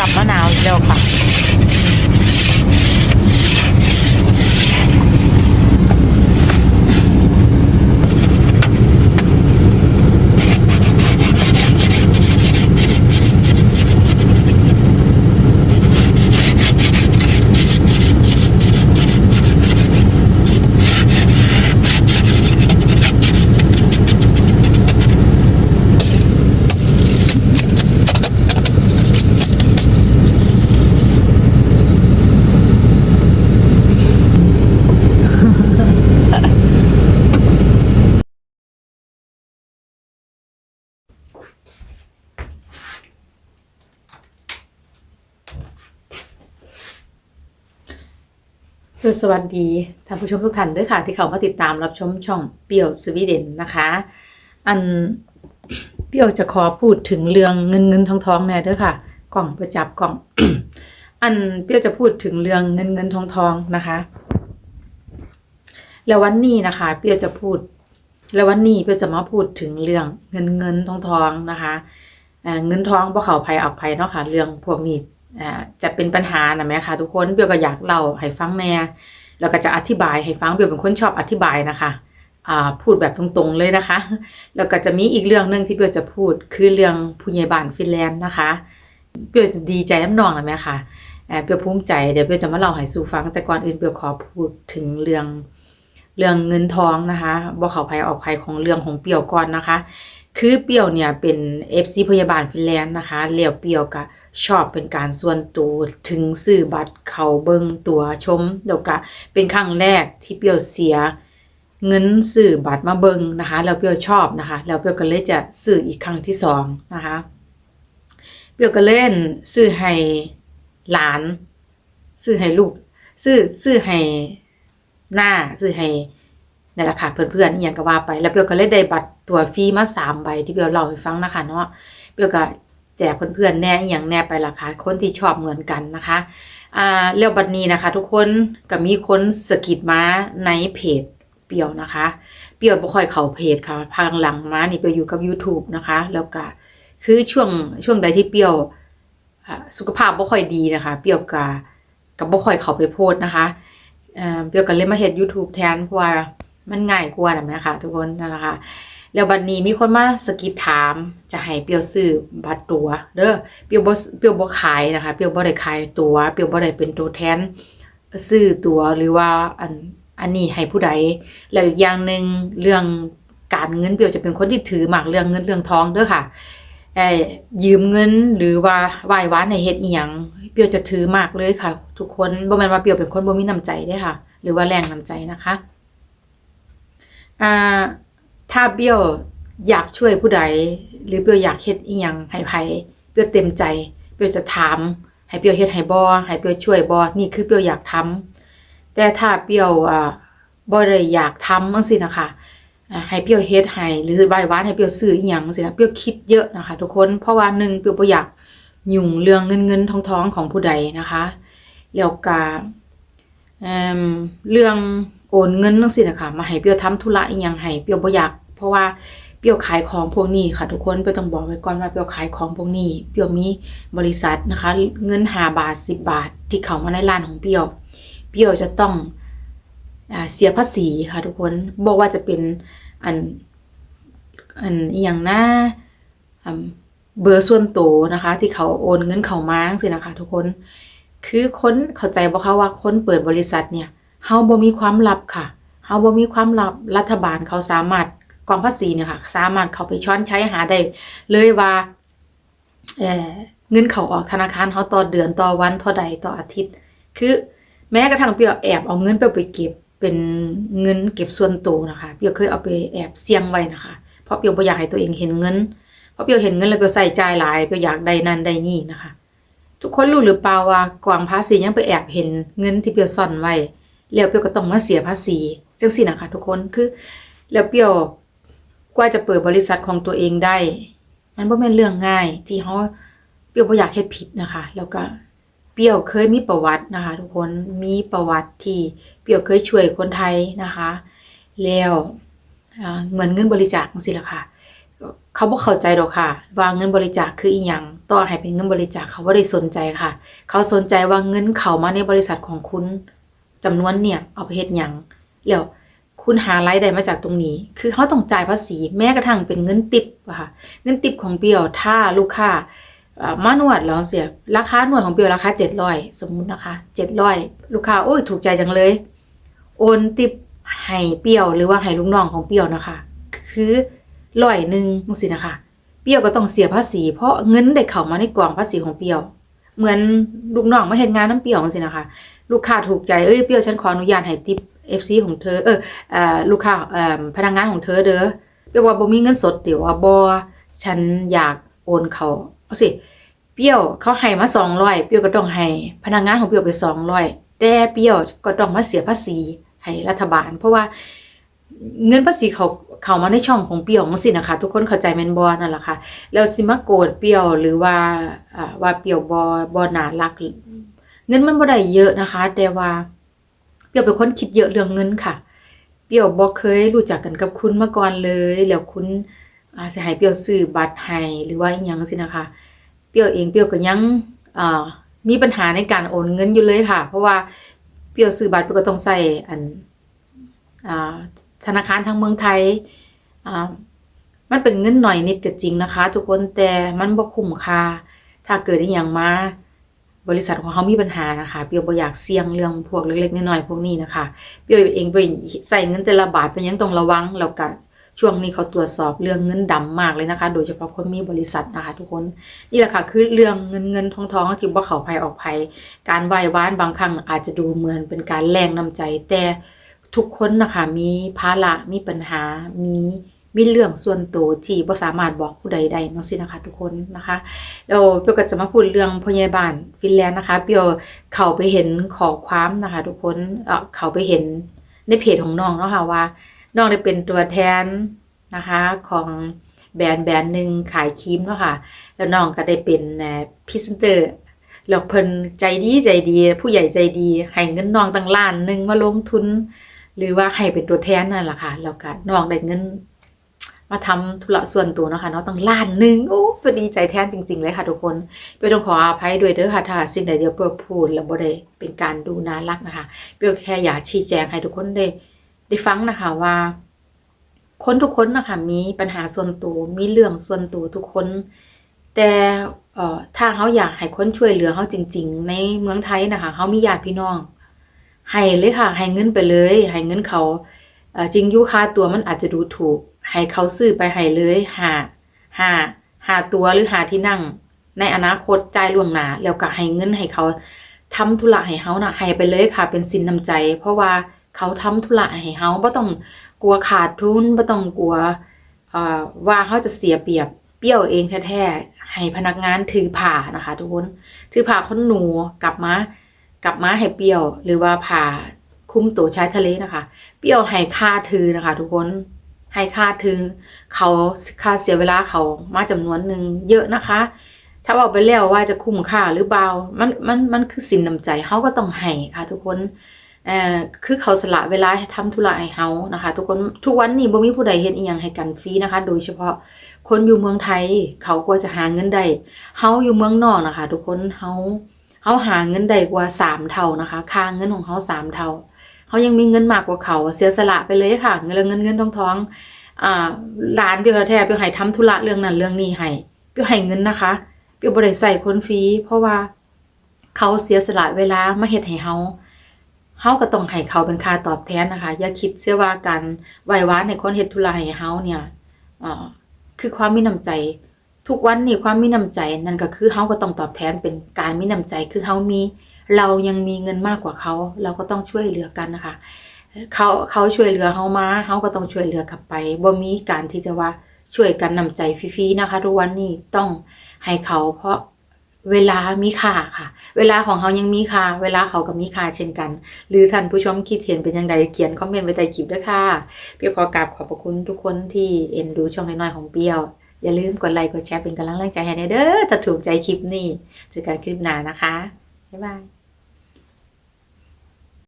กับมะนาวอีกแล้วค่ะ คือสวัสดีท่านผู้ชมทุกท่านด้วยค่ะ ที่เขามาติดตามรับชมช่องเปียวสวีเดนนะคะ อันเปียวจะขอพูดถึงเรื่องเงินเงินทองทองแน่ด้อค่ะ กล่องประจับกล่อง อันเปียวจะพูดถึงเรื่องเงินเงินทองทองนะคะ แล้ววันนี้นะคะ เปียวจะพูด แล้ววันนี้เปียวจะมาพูดถึงเรื่องเงินเงินทองทองนะคะเงินทองบ่เขาภัยออกภัยเนาะค่ะ เรื่องพวกนี้ จะเป็นปัญหานะแม่คะทุกคนเบลก็อยากเล่าให้ฟังแน่แล้วก็จะอธิบายให้ฟังเบลเป็นคนชอบอธิบายนะคะพูดแบบตรงๆเลยนะคะ แล้วก็จะมีอีกเรื่องหนึ่งที่เบลจะพูดคือเรื่องผู้ใหญ่บ้านฟินแลนด์นะคะเบลดีใจน้ำนองนะแม่ค่ะเบลภูมิใจเดี๋ยวเบลจะมาเล่าให้สู่ฟัง แต่ก่อนอื่นเบลขอพูดถึงเรื่องเรื่องเงินทองนะคะบ่เขาภัยออกภัยของเรื่องของเปียวก่อนนะคะ คือเปียวเนี่ยเป็น FC พยาบาลฟินแลนด์นะคะแล้วเปียวก็ชอบเป็นการส่วนตัวถึงซื้อบัตรเขาเบิงตัวชมแล้วก็เป็นครั้งแรกที่เปียวเสียเงินซื้อบัตรมาเบิงนะคะ แล้วเปียวชอบนะคะ แล้วเปียวก็เลยจะซื้ออีกครั้งที่สองนะคะ เปียวก็เล่นซื้อให้หลานซื้อให้ลูกซื้อซื้อให้หน้าซื้อให้ นั่แหละค่ะเพื่อนๆอย่างก็ว่าไปแล้วเปียวก็เลยได้บัตรตัวฟรีมาสามใบที่เปียวเล่าให้ฟังนะคะเนาะเปียวก็แจกเพื่อนๆแน่อย่างแน่ไปละค่ะคนที่ชอบเหมือนกันนะคะอ่าแล้วบัดนี้นะคะ ทุกคนก็มีคนสะกิดมาในเพจเปียวนะคะ เปียวบ่ค่อยเข้าเพจค่ะพังหลังมานี่เปียวอยู่กับ YouTube นะคะ แล้วก็คือช่วงช่วงใดที่เปียวอ่าสุขภาพบ่ค่อยดีนะคะ เปียวก็ก็บ่ค่อยเข้าไปโพสนะคะเปียวก็เลยมาเฮ็ด YouTube แทนเพราะว่า มันง่ายกว่านะแม่ค่ะ ทุกคนนั่นแหละค่ะแล้วบัดนี้มีคนมาสกิดถามจะให้เปียวซื้อบัตรตัวเด้อเปียวบ่เปียวบ่ขายนะคะเปียวบ่ได้ขายตัวเปียวบ่ได้เป็นตัวแทนซื้อตัวหรือว่าอันอันนี้ให้ผู้ใดแล้วอีกอย่างหนึ่งเรื่องการเงินเปียวจะเป็นคนที่ถือมากเรื่องเงินเรื่องทองเด้อค่ะเอ่ยืมเงินหรือว่าไหว้วานในเฮ็ดอีหยังเปียวจะถือมากเลยค่ะ ทุกคนบ่แม่นว่าเปียวเป็นคนบ่มีน้ำใจเด้ค่ะ หรือว่าแรงน้ำใจนะคะ อ่าถ้าเบี้ยวอยากช่วยผู้ใด หรือเบี้ยวอยากเฮ็ดอีหยังให้ไผเบี้ยวเต็มใจ เบี้ยวจะถาม ให้เบี้ยวเฮ็ดให้บ่ให้เบี้ยวช่วยบ่นี่คือเบี้ยวอยากทำแต่ถ้าเบี้ยวอ่าบ่ได้อยากทำจังซี่นะคะให้เบี้ยวเฮ็ดให้หรือไหว้วานให้เบี้ยวซื้ออีหยังจังซี่นะเบี้ยวคิดเยอะนะคะ ทุกคนเพราะว่าหนึ่งเบี้ยวบ่อยากยุ่งเรื่องเงินเงินทองทองของผู้ใดนะคะแล้วก็เอิ่มเรื่อง โอนเงินจังซี่น่ะคะมาให้เปียวทำธุระอีหยังให้เปียวบ่อยาก เพราะว่าเปียวขายของพวกนี้ค่ะ ทุกคนเปียวต้องบอกไว้ก่อนว่าเปียวขายของพวกนี้เปียวมีบริษัทนะคะ เงิน5บาท10บบาท ที่เขามาในร้านของเปียว เปียวจะต้องอเสียภาษีค่ะ ทุกคนบ่ว่าจะเป็นอันอันอีหยังนะอืมเบอร์ส่วนตัวนะคะ ที่เขาโอนเงินเขามาจังซี่นะคะ ทุกคน คือคนเข้าใจบ่คะว่าคนเปิดบริษัทเนี่ย เฮาบ่มีความลับค่ะ เฮาบ่มีความลับ รัฐบาลเขาสามารถกองภาษีเนี่ยค่ะ สามารถเขาไปช้อนใช้หาได้เลยว่าเออเงินเขาออกธนาคารเฮาต่อเดือนต่อวันเท่าใดต่ออาทิตย์ คือแม้กระทั่งเปียวแอบเอาเงินไปไปเก็บเป็นเงินเก็บส่วนตัวนะคะเปียวเคยเอาไปแอบเสี่ยงไว้นะคะ เพราะเปียวบ่อยากให้ตัวเองเห็นเงิน เพราะเปียวเห็นเงินแล้วเปียวใส่ใจหลายเปียวอยากได้นั่นได้นี่นะคะ ทุกคนรู้หรือเปล่าว่ากวางภาษียังไปแอบเห็นเงินที่เปียวซ่อนไว้ แล้วเปียวก็ต้องมาเสียภาษีจังซี่นะคะทุกคนคือ แล้วเปียวกว่าจะเปิดบริษัทของตัวเองได้ มันบ่แม่นเรื่องง่าย ที่เฮาเปียวบ่อยากเฮ็ดผิดนะคะ แล้วก็เปียวเคยมีประวัตินะคะ ทุกคนมีประวัติที่เปียวเคยช่วยคนไทยนะคะ แล้วเหมือนเงินบริจาคจังซี่ล่ะค่ะเขาบ่เข้าใจดอกค่ะ ว่าเงินบริจาคคืออีหยังต่อให้เป็นเงินบริจาคเขาบ่ได้สนใจค่ะ เขาสนใจว่าเงินเข้ามาในบริษัทของคุณ จำนวนเนี่ยเอาไปเฮ็ดหยังแล้วคุณหารายได้มาจากตรงนี้ คือเขาต้องจ่ายภาษีแม้กระทั่งเป็นเงินติปค่ะ เงินติปของเปียวถ้าลูกค้าเอ่อมานวดแล้วเสียราคานวดของเปียวราคา700สมมุตินะคะ700ลูกค้าโอ้ยถูกใจจังเลย โอนติปให้เปียวหรือว่าให้ลูกน้องของเปียวนะคะ คือร้อยหนึ่งจังซี่นะคะ เปียวก็ต้องเสียภาษี เพราะเงินได้เข้ามาในกล่องภาษีของเปียว เหมือนลูกน้องมาเฮ็ดงานน้ำเปียวจังซี่นะคะ ลูกค้าถูกใจเอ้ยเปียวฉันขออนุญาตให้ติป FC ของเธอเออเอ่อลูกค้าเอ่อพนักงานของเธอเด้อเปียวว่าบ่มีเงินสดเดี๋ยวว่าบ่ฉันอยากโอนเขาเอาสิเปรี้ยวเขาให้มา200เปรี้ยวก็ต้องให้พนักงานของเปรี้ยวไป200แต่เปรี้ยวก็ต้องมาเสียภาษีให้รัฐบาล เพราะว่า เงินภาษีเขาเขามาในช่องของเปียวจังซี่นะคะ ทุกคนเข้าใจแมนบ่นั่นแหละค่ะแล้วสิมาโกรธเปียวหรือว่าว่าเปียวบ่บ่น่ารัก เงินมันบ่ได้เยอะนะคะ แต่ว่า เปียวเป็นคนคิดเยอะเรื่องเงินค่ะ เปียวบ่เคยรู้จักกันกับคุณมาก่อนเลย แล้วคุณอาสิให้เปียวซื้อบัตรให้หรือว่าอีหยังสินะคะ เปียวเองเปียวก็ยังมีปัญหาในการโอนเงินอยู่เลยค่ะ เพราะว่าเปียวซื้อบัตรเปียวก็ต้องใส่อันอ่า ธนาคารทางเมืองไทยอ่ามันเป็นเงินหน่อยนิดก็จริงนะคะ ทุกคนแต่มันบ่คุ้มค่าถ้าเกิดอีหยังมาบริษัทของเขามีปัญหานะคะเปียวบ่อยากเสี่ยงเรื่องพวกเล็กๆน้อยๆพวกนี้นะคะเปียวเองไปใส่เงินแต่ละบาทเป็นยังต้องระวังแล้วก็ช่วงนี้เขาตรวจสอบเรื่องเงินดำมากเลยนะคะ โดยเฉพาะคนมีบริษัทนะคะ ทุกคนนี่แหละค่ะคือเรื่องเงินเงินทองทองที่ว่าเขาภัยออกภัย การไหว้วานบางครั้งอาจจะดูเหมือนเป็นการแรงน้ำใจแต่ ทุกคนนะคะมีภาระมีปัญหา มีมีเรื่องส่วนตัวที่บ่สามารถบอกผู้ใดได้นั่นสินะคะ ทุกคนนะคะแล้วเปียวก็จะมาพูดเรื่องพยาบาลฟินแลนด์นะคะเปียวเข้าไปเห็นขอความนะคะ ทุกคนเอ่อเข้าไปเห็นในเพจของน้องเนาะค่ะว่าน้องได้เป็นตัวแทนนะคะของแบรนด์แบรนด์หนึ่งขายครีมเนาะค่ะ แล้วน้องก็ได้เป็นพรีเซนเตอร์แล้วเพิ่นใจดีใจดี ผู้ใหญ่ใจดีให้เงินน้องตั้งล้านหนึงมาลงทุน หรือว่าให้เป็นตัวแทนนั่นแหละค่ะแล้วก็น้องได้เงิน มาทำธุระส่วนตัวเนาะค่ะเนาะตั้งล้านหนึ่งโอ้เปยวดีใจแทนจริง ๆ เลยค่ะทุกคนเปียวต้องขออภัยด้วยเด้อค่ะถ้าสิ่งใดเดียวเปียวพูดแล้วบ่ได้เป็นการดูน่ารักนะคะเปียวแค่อยากชี้แจงให้ทุกคนได้ได้ฟังนะคะว่า คนทุกคนนะคะมีปัญหาส่วนตัวมีเรื่องส่วนตัวทุกคน แต่เอ่อถ้าเขาอยากให้คนช่วยเหลือเขาจริง ๆ ในเมืองไทยนะคะเขามีญาติพี่น้อง ให้เลยค่ะ ให้เงินไปเลย ให้เงินเขาจริงยูค่าตัวมันอาจจะดูถูก ให้เขาซื้อไปให้เลยหาหาหาตัวหรือหาที่นั่ง ในอนาคตจ่ายล่วงหน้าแล้วก็ให้เงินให้เขาทำธุระให้เขาน่ะให้ไปเลยค่ะ เป็นสินน้ำใจ เพราะว่าเขาทำธุระให้เขาบ่ต้องกลัวขาดทุนบ่ต้องกลัวว่าเขาจะเสียเปรียบเปรี้ยวเองแท้ๆให้พนักงานถือผ่านะคะ ทุกคนถือผ่าคนหนูกลับมา กลับมาให้เปรี้ยว หรือว่าผ่าคุ้มตัวชายทะเลนะคะ เปรี้ยวให้ค่าถือนะคะ ทุกคนให้ค่าถึงเขาค่าเสียเวลาเขามาจำนวนหนึ่งเยอะนะคะ ถ้าบอกไปแล้วว่าจะคุ้มค่าหรือเปล่ามันมันมันคือสินน้ำใจเขาก็ต้องให้ค่ะ ทุกคนเอ่อคือเขาสละเวลาให้ทำธุระให้เฮานะคะ ทุกคนทุกวันนี้บ่มีผู้ใดเฮ็ดอีหยังให้กันฟรีนะคะ โดยเฉพาะคนอยู่เมืองไทย เขาก็จะหาเงินได้เฮาอยู่เมืองนอกนะคะ ทุกคนเฮา เฮาหาเงินได้กว่าสามเท่านะคะ ค่าเงินของเฮาสามเท่าเขายังมีเงินมากกว่าเขาเสียสละไปเลยค่ะ เงินเงินเงินทองทองอ่าร้านเปียวแท้เปียวให้ทำธุระเรื่องนั้นเรื่องนี้ให้เปียวให้เงินนะคะเปียวบ่ได้ใส่คนฟรีเพราะว่าเขาเสียสละเวลามาเฮ็ดให้เฮาเฮาก็ต้องให้เขาเป็นค่าตอบแทนนะคะ อย่าคิดเสียว่าการไหว้วานให้คนเฮ็ดธุระให้เฮาเนี่ยอ่าคือความมีน้ำใจ ทุกวันนี้ความมีน้ำใจนั่นก็คือเฮาก็ต้องตอบแทนเป็นการมีน้ำใจคือเฮามี เรายังมีเงินมากกว่าเขา เราก็ต้องช่วยเหลือกันนะคะเขาเขาช่วยเหลือเฮามาเฮาก็ต้องช่วยเหลือกลับไปบ่มีการที่จะว่าช่วยกันนำใจฟรีๆนะคะ ทุกวันนี้ต้องให้เขาเพราะเวลามีค่าค่ะ เวลาของเขายังมีค่า เวลาเขาก็มีค่าเช่นกัน หรือท่านผู้ชมคิดเห็นเป็นยังไงเขียนคอมเมนต์ไว้ใต้คลิปด้วยค่ะ เปียวขอกราบขอบพระคุณทุกคนที่เอ็นดูช่องน้อยๆของเปียว อย่าลืมกดไลค์กดแชร์เป็นกำลังใจให้เด้อถ้าถูกใจคลิปนี้เจอกันคลิปหน้านะคะบ๊ายบาย